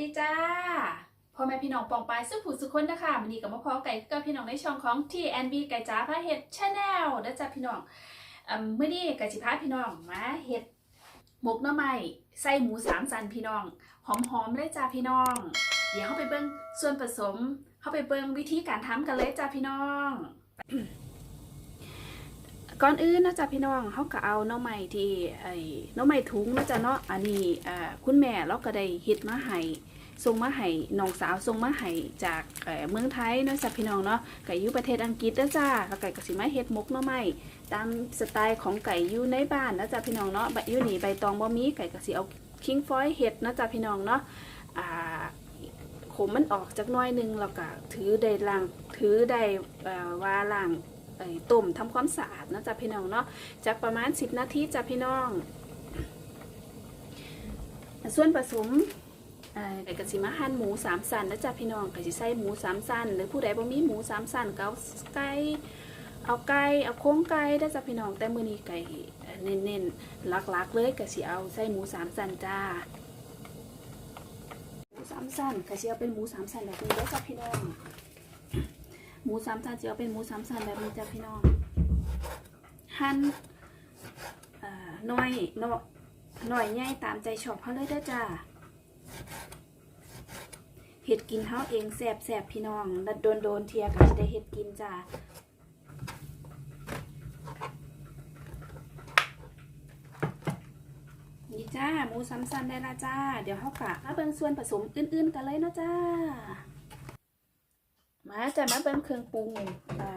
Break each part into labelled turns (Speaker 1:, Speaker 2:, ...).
Speaker 1: ดีจ้าพ่อแม่พี่น้องปองปายสุผู้สุคนนะคะมันนี้กับมาพอไก่กับพี่น้องในช่องของ TNB ไก่จ้าพาเห็ดชาแนลนะจ้าพี่น้องอืมมื้อนี้ไก่สิพาพี่น้องมาเห็ดหมกหน้ำไม้ใส่หมูสามสันพี่น้อง หอมๆเลยจ้าพี่น้อง เดี๋ยวเข้าไปเบิ่งส่วนผสม เข้าไปเบิ่งวิธีการทำกันเลยจ้าพี่น้อง ก่อนอื่นนะจ๊ะพี่น้องเขาก็เอาน้อใหม่ที่ไอ้น้อใหม่ถุงนะจ๊ะเนาะอันนี้คุณแม่เราก็ได้เฮ็ดมาให้ ส่งมาให้น้องสาวส่งมาให้จากเมืองไทยเนาะจ้ะพี่น้องเนาะไก่ยู่ประเทศอังกฤษนะจ้าแล้วไก่ก็สิมาเฮ็ดมกหน้อใหม่ตามสไตล์ของไก่ยู่ในบ้านนะจ๊ะพี่น้องเนาะใบยู่นี่ใบตองบ่มีไก่ก็สิเอาคิงฟอยเฮ็ดนะจ๊ะพี่น้องเนาะอ่าขมมันออกจากน้อยนึงแล้วก็ถือได้ล้างถือได้ว่าล้างต้มทำความสะอาดนะจ๊ะพี่น้องเนาะจากประมาณ 10 นาทีจ้ะพี่น้อง ส่วนผสม เอ่อไก่กระสิมาหั่นหมูสามสันนะจ๊ะพี่น้องไก่สิใส่หมูสามสันหรือผู้ใดบ่มีหมูสามสันก็เอาไก่เอาไก่เอาโครงไก่นะจ๊ะพี่น้องแต่มื้อนี้ไก่เน้นๆหลักๆเลยก็สิเอาใส่หมูสามสันจ้าหมูสามสันก็สิเอาเป็นหมูสามสันแบบนี้เด้อจ้ะพี่น้องหมูสามชั้นจะเอาเป็นหมูสามชั้นแบบนี้จ้ะพี่น้องหั่นอ่อหน่อยหน่อยหน่อยใหญ่ตามใจชอบเขาเลยด้จ้า เห็ดกินเฮาเองแสบแสบพี่น้องแล้วโดนโดนเทียก็จะได้เห็ดกินจ้านี่จ้าหมูสามชั้นได้ละจ้า เดี๋ยวเฮากะมาเบิ่งส่วนผสมอื่นๆกันเลยเนาะจ้า มาจะมาเป็นเครื่องปรุงไอ้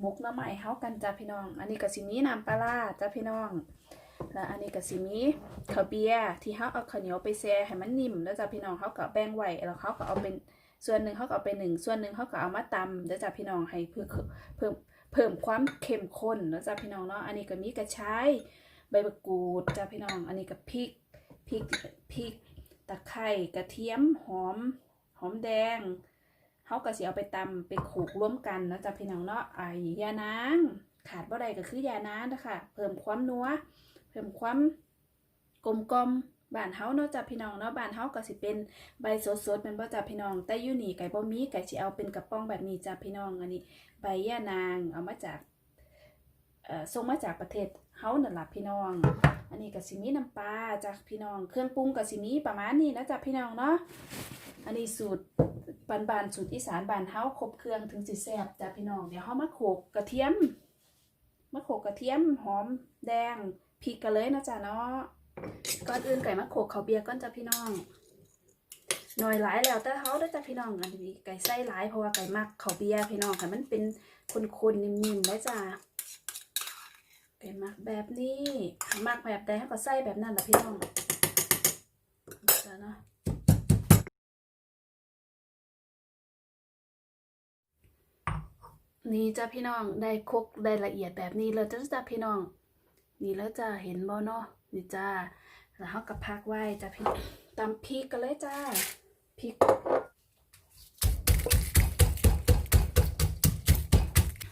Speaker 1: หมกน้ำใหม่เฮากันจ้าพี่น้อง อันนี้ก็สิมีน้ำปลาจ้าพี่น้อง แล้วอันนี้ก็สิมีข้าวเบียร์ที่เฮาเอาข้าวเหนียวไปแช่ให้มันนิ่มแล้วจ้าพี่น้องเฮาก็แบ่งไว้แล้วเขาก็เอาเป็นส่วนหนึ่งเขาก็เอาไปหนึ่งส่วนหนึ่งเขาก็เอามาตำแล้วจ้าพี่น้องให้เพื่อเพิ่มเพิ่มความเข้มข้นแล้วจ้าพี่น้องเนาะอันนี้ก็มีกระชายใบมะกรูดจ้าพี่น้อง อันนี้ก็พริกพริกพริกตะไคร้กระเทียมหอมหอมแดงเขาก็สิเอาไปตำไปขลกร่วมกันนะจ๊ะพี่น้องเนาะไอ้ยานางขาดบ่ได้ก็คือยานางนะคะเพิ่มความนัว เพิ่มความกลมกลมบ้านเฮาเนาะจ้ะพี่น้องเนาะบ้านเฮาก็สิเป็นใบสดๆแมันบ่จ้ะพี่น้องแต่อยู่นี่ไก่บ่มีไก่สิเอาเป็นกระป๋องแบบนี้จ้ะพี่น้องอันนี้ ใบยานางเอามาจากเอ่อส่งมาจากประเทศเฮานั่นล่ะพี่น้อง อันนี้ก็สิมีน้ำปลาจากพี่น้อง เครื่องปรุงก็สิมีประมาณนี้นะจ้ะพี่น้องเนาะอันนี้สูตรบานบานๆสูตรอีสานบานเฮาครบเครื่องถึงสิแซ่บจ้ะพี่น้องเดี๋ยวเฮามาโขลกกระเทียมมาโขลกกระเทียมหอมแดง พริกกันเลยนะจ๊ะเนาะก่อนอื่นไก่มาโขลกข้าเบียร์ก่อนจ้ะพี่น้องหน่อยหลายแล้วแต่เฮาด้อจ้ะพี่น้องอันนี้ไก่ไส้หลายเพราะว่าไก่มักเขาเบียร์พี่น้องค่ะมันเป็นคนๆนิ่มๆเลยจ้ะไก่มักแบบนี้มักแบบใดเฮาก็ใส่แบบนั้นล่ะพี่น้องจ้ะเนาะนี่จ้าพี่น้องได้คกได้ละเอียดแบบนี้เลยจ้าจ้าพี่น้อง นี่แล้วจ้าเห็นบ่เนาะนี่จ้าแล้วเขาก็พักไว้จ้าพี่ตำพริกกันเลยจ้าพริก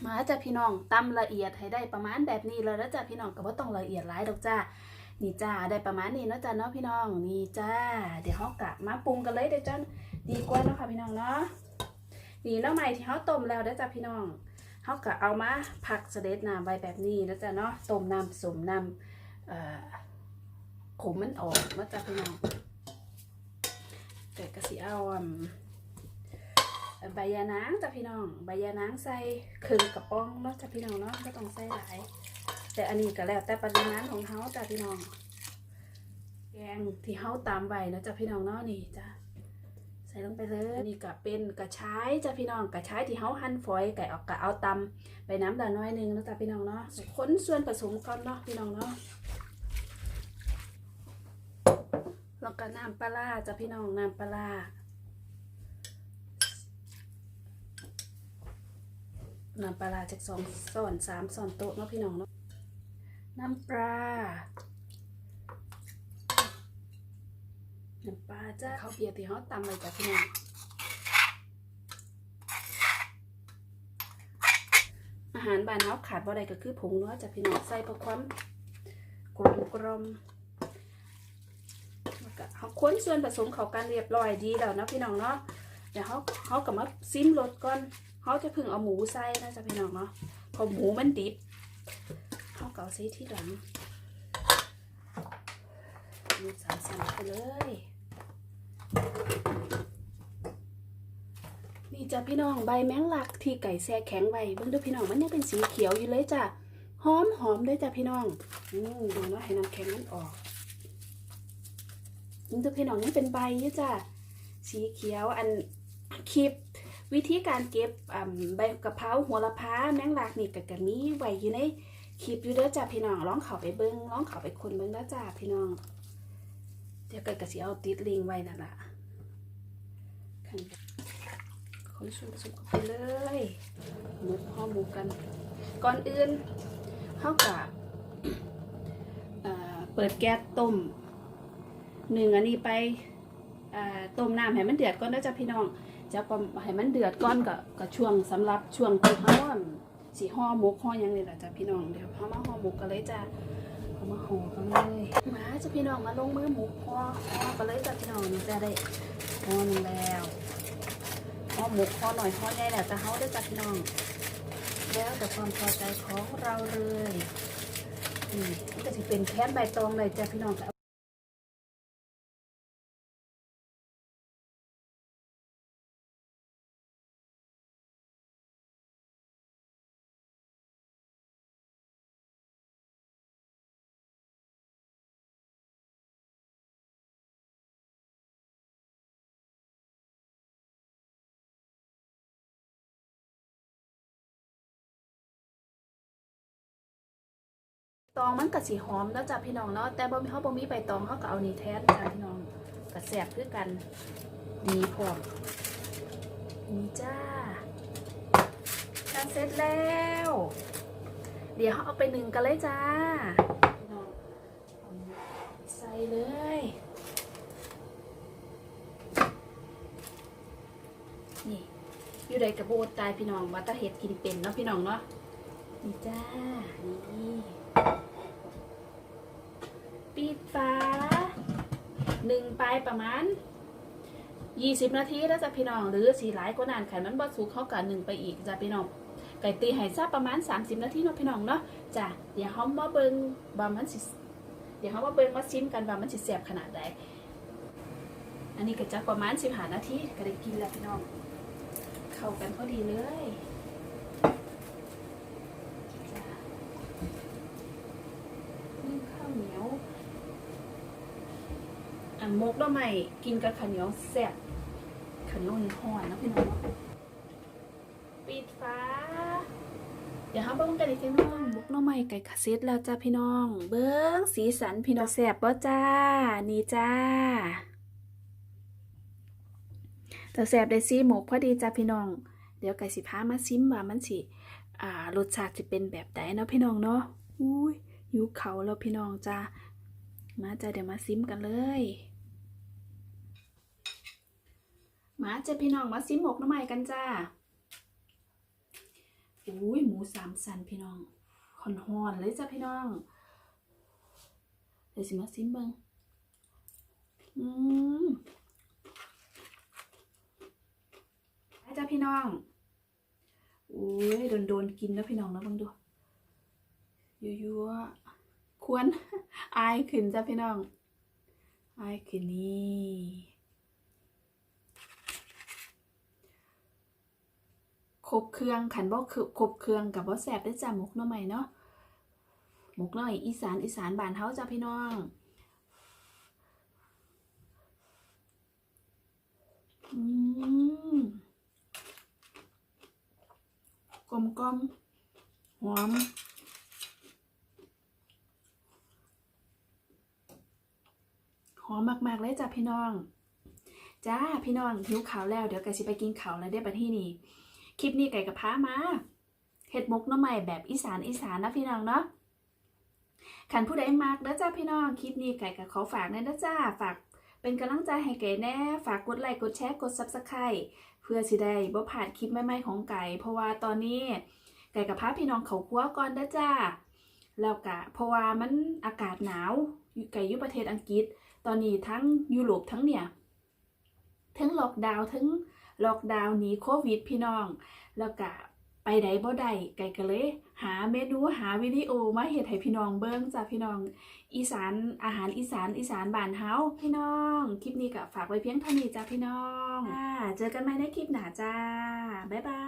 Speaker 1: มาจ้าพี่น้องตำละเอียดให้ได้ประมาณแบบนี้เลยแล้วจ้าพี่น้องก็บ่ต้องละเอียดหลายดอกจ้านี่จ้าได้ประมาณนี้เนาะจ้าเนาะพี่น้องนี่จ้า เดี๋ยวเขากะมาปรุงกันเลยเดี๋ยวจ้าดีกว่าเนาะค่ะพี่น้องเนาะนี่น้ำใหม่ที่เขาต้มแล้วเด้อจ้ะพี่น้อง เขาก็เอามาผักเสด็จน้ำไว้แบบนี้แล้วจ้ะเนาะต้มน้ำสมน้ำขมมันออกนะจ้ะพี่น้องแต่ก็สิเอาใบยานางจ้ะพี่น้อง ใบยานางใส่ครึ่งกระป๋องเนาะจ้ะพี่น้องเนาะไม่ต้องใส่หลาย แต่อันนี้ก็แล้วแต่ปริมาณของเขาจ้ะพี่น้อง แกงที่เขาตามไว้นะจ้ะพี่น้องเนาะนี่จ้ะ ส่ลงไปเลยนี่ก็เป็นกระชายจ้ะพี่น้องกระชายที่เฮาหั่นฝอยไก่ออกกะเอาตำไปน้ำดาน้อยหนึงแล้วจ้ะพี่น้องเนาะคนส่วนผสมก่อนเนาะพี่น้องเนาะแล้วก็น้ำปลาร้าจ้ะพี่น้องน้ำปลาร้าน้ำปลาร้าจากสองส่วนสามส่วนโต๊ะเนาะพี่น้องเนาะน้ำปลา น้ำปลาจ้าข้าวเปียกที่เขาตำไว้จ้ะพี่น้องอาหารบ้านเขาขาดบ่ได้ก็คือผงนัวจ้ะพี่น้องใส่เพื่อความกลมกลมเขาค้นส่วนผสมเขากันเรียบร้อยดีแล้วนะพี่น้องเนาะเดี๋ยวเขาเขากลับมาซิมรสก่อนเขาจะพึ่งเอาหมูใส่นะจ๊ะพี่น้องเนาะเพอหมูมันดิบเขาเกเอาใส่ที่หลังมีสามสันไปเลย นี่จ้ะพี่น้องใบแมงลักที่ไก่แช่แข็งไว้เบิ่งดูพี่น้องมันยังเป็นสีเขียวอยู่เลยจ้ะหอมหอมด้วยจ้ะพี่น้องอืมดูเนาะให้น้ำแข็งมันออกนี่ดูพี่น้องยังเป็นใบยู่จ้ะสีเขียวอันคลิปวิธีการเก็บใบกะเพราหัวละพาแมงลักนี่ก็ก็มีไว้อยู่ในคลิปอยู่เด้อจ้ะพี่น้องลองเข้าไปเบิ่งลองเข้าไปคนเบิ่งเด้อจ้ะพี่น้อง เดี๋ยวก็ก็สิเอาติดลิงไว้นั่นล่ะ ข้างคนส่วนผสมเข้าไปเลยหมดห่อหมูกัน ก่อนอื่นเข้ากะเปิดแก๊สต้มหนึ่งอันนี้ไปต้มน้ำให้มันเดือดก่อนนะจ๊ะพี่น้องจะประมาให้มันเดือดก่อนก็ก็ช่วงสำหรับช่วงที่เขาอั่นสีห่อหมกห่อยังนี่แหละจ้ะพี่น้องเดี๋ยวเขามาห่อหมกกันเลยจ้ะ มาห่อกันเลยมาจะพี่น้องมาลงมือหมกคอคอกันเลยจ้ะพี่น้องนี่จะได้คอหนึ่งแล้วคอหมกคอหน่อยคอใหญ่แหละจะเฮาได้จากพี่น้อง แล้วแต่ความพอใจของเราเลยนี่ก็จะเป็นแค้นใบตองเลยจ้ะพี่น้อง ตองมันก็สีหอมแล้วจ้ะพี่น้องเนาะแต่บ่มีเฮาบ่มีใบตองเฮาก็เอานี่แทนจ้ะพี่น้องก็แซ่บคือกันดีพร้อมนี่จ้าทานเสร็จแล้ว เดี๋ยวเฮาเอาไปหนึ่งกันเลยจ้าใส่เลยนี่อยู่ใดกระโบดตายพี่น้องว่าตาเห็ดกินเป็นเนาะพี่น้องเนาะนี่จ้านี่ ปิดฝา หนึ่งไปประมาณยี่สิบนาทีแล้วจ้ะพี่น้อง หรือสีหลายกว่านั้นไข่มันบดสุกเข้ากันหนึ่งไปอีกจ้ะพี่น้องไก่ตีไห่ซาประมาณ 30 นาทีเนาะพี่น้องเนาะจ้ะเดี๋ยวเขามาเบิ่งว่ามันสิเดี๋ยวเขามาเบิ่งมาซิมกันว่ามันสิแซ่บขนาดใดอันนี้ก็จะประมาณ15นาทีก็ได้กินแล้วพี่น้อง เข้ากันพอดีเลยจ้ะนึ่งข้าวเหนียว อันมกแล้วใหม่กินกับข้าวเหนียวแซ่บข้าวเหนียวห่อนนะพี่น้องปิดฟ้า เดี๋ยวเราบิ่งกันอีกทีนึงมกน้อใหม่ไก่คาเซ็ตแล้วจ้าพี่น้อง เบิ้งสีสันพี่น้องแซ่บป่จ้า นี่จ้าแต่แซ่บได้ซีหมกพอดีจ้าพี่น้อง เดี๋ยวไก่สิพามาซิมว่ามันสิอ่ารสชาติจะเป็นแบบใดเนาะพี่น้องเนาะอุ้ยหิวเขาแล้วพี่น้องจ้ามาจ้ะเดี๋ยวมาซิมกันเลย มาเจ้ะพี่น้องมาซิมหมกน้ำใหม่กันจ้าอุ้ยหมูสามสันพี่น้องหอนหอนเลยจ้ะพี่น้องเดี๋ยวสิมาซิมเบิงอืมไปจ้ะพี่น้องอุ้ยโดนโดนกินแล้วพี่น้องนะบังดูยั่วๆควรอายขึ้นจ้ะพี่น้องอายขึ้นนี่ ครบเครื่องขันบ่คือครบเครื่องกับบ่แสบได้จ้ะหมกหน่อใหม่เนาะหมกหน่อยอีสานอีสานบ้านเฮาจ้ะพี่น้องอืมกลมกลมหอมหอมมากๆเลยจ้ะพี่น้อง จ้าพี่น้องหิวข่าวแล้วเดี๋ยวก่สิไปกินข่าวแล้วได้อบัดที่นี่ คลิปนี้ไก่กับพามาเห็ดมกน้อใหม่แบบอีสานอีสานนะพี่น้องเนาะขันผู้ใดมากเด้อจ้าพี่น้องคลิปนี้ไก่กับขอฝากแน่เด้อจ้าฝากเป็นกำลังใจให้ไก่แน่ฝากกดไลค์กดแชร์กดซับสไครต์เพื่อสิได้บ่ผ่านคลิปใหม่ๆของไก่ เพราะว่าตอนนี้ไก่กับพาพี่น้องเขาครัวก่อนเด้อจ้าแล้วกะเพราะว่ามันอากาศหนาวไก่อยู่ประเทศอังกฤษ ตอนนี้ทั้งยุโรปทั้งเนี่ยทั้งล็อกดาวน์ทั้ง ล็อกดาวน์หนีโควิดพี่น้อง แล้วก็ไปไดบ่ได้ไก่ก็เลย หาเมนูหาวิดีโอมาเฮ็ดให้พี่น้องเบิ่งจ้าพี่น้อง อีสานอาหารอีสานอีสานบ้านเฮาพี่น้อง คลิปนี้ก็ฝากไว้เพียงเท่านี้จ้าพี่น้องอ่าเจอกันใหม่ในคลิปหน้าจ้าบ๊ายบาย